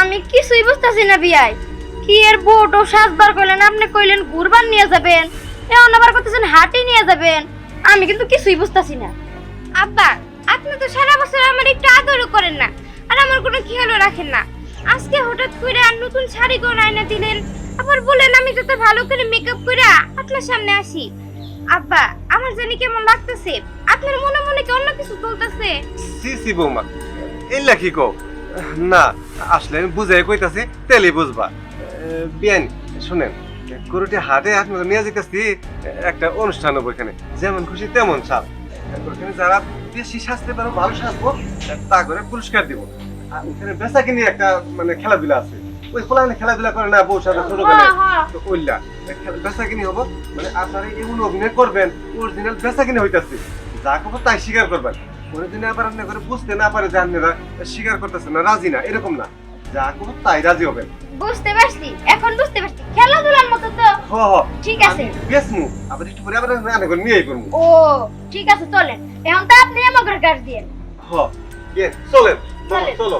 আমি কিছুই বুঝতেছি না বিয়াই। কি এর বোটও সাজবার কইলেন? আপনি কইলেন কুরবান নিয়ে যাবেন। এখন আবার করতেছেন হাটে নিয়ে যাবেন। আমি কিন্তু কিছুই বুঝতেছি না। আব্বা আপনি তো সারা বছর আমার একটু আদরও করেন না আর আমার কোনো খেয়ালও রাখেন না। আজকে হঠাৎ করে আর নতুন শাড়ি কোন আয়না দিলেন। আবার বলেন আমি যাতে ভালো করে মেকআপ করে আপনার সামনে আসি। আব্বা আমার জানি কেমন লাগতেছে। আপনার মনে মনে কি অন্য কিছু চলতেছে? সি সি বৌমা এল্লা কি কও? না আসলে আমি বুঝাই কইতাছি তেলি বুঝবা। বিয়ান শুনেন গরুটি হাটে আপনাকে নিয়ে যেতেছি একটা অনুষ্ঠান হবে এখানে। যেমন খুশি তেমন সাপ ওখানে যারা বেশি সাজতে পারো ভালো সাজবো তা করে পুরস্কার দিব। আর ওখানে বেচা কিনি একটা মানে খেলাধুলা আছে। ওই ফলানে খেলাধুলা করে না বউ সাথে ছোট হ্যাঁ, হ্যাঁ। তো ওইলা বেচা কিনি হব মানে আপনারা এমন অভিনয় করবেন অরিজিনাল বেচা কিনি হইতাছে। যা করব তাই স্বীকার করবেন। কোনো দিন আবার আপনি করে বুঝতে না পারে যে আপনারা স্বীকার করতেছেন না রাজি না এরকম না। যা করব তাই রাজি হবেন বুঝতে পারছি এখন বুঝতে পারছি। খেলাধুলার মতো তো। হ হ। ঠিক আছে। বেশ বেসমু আবার একটু পরে আবার রান্না করে নিয়ে করব ও ঠিক আছে চলেন। এখন তো আপনি আমাকে কাজ দিয়ে হ চলেন। চলো।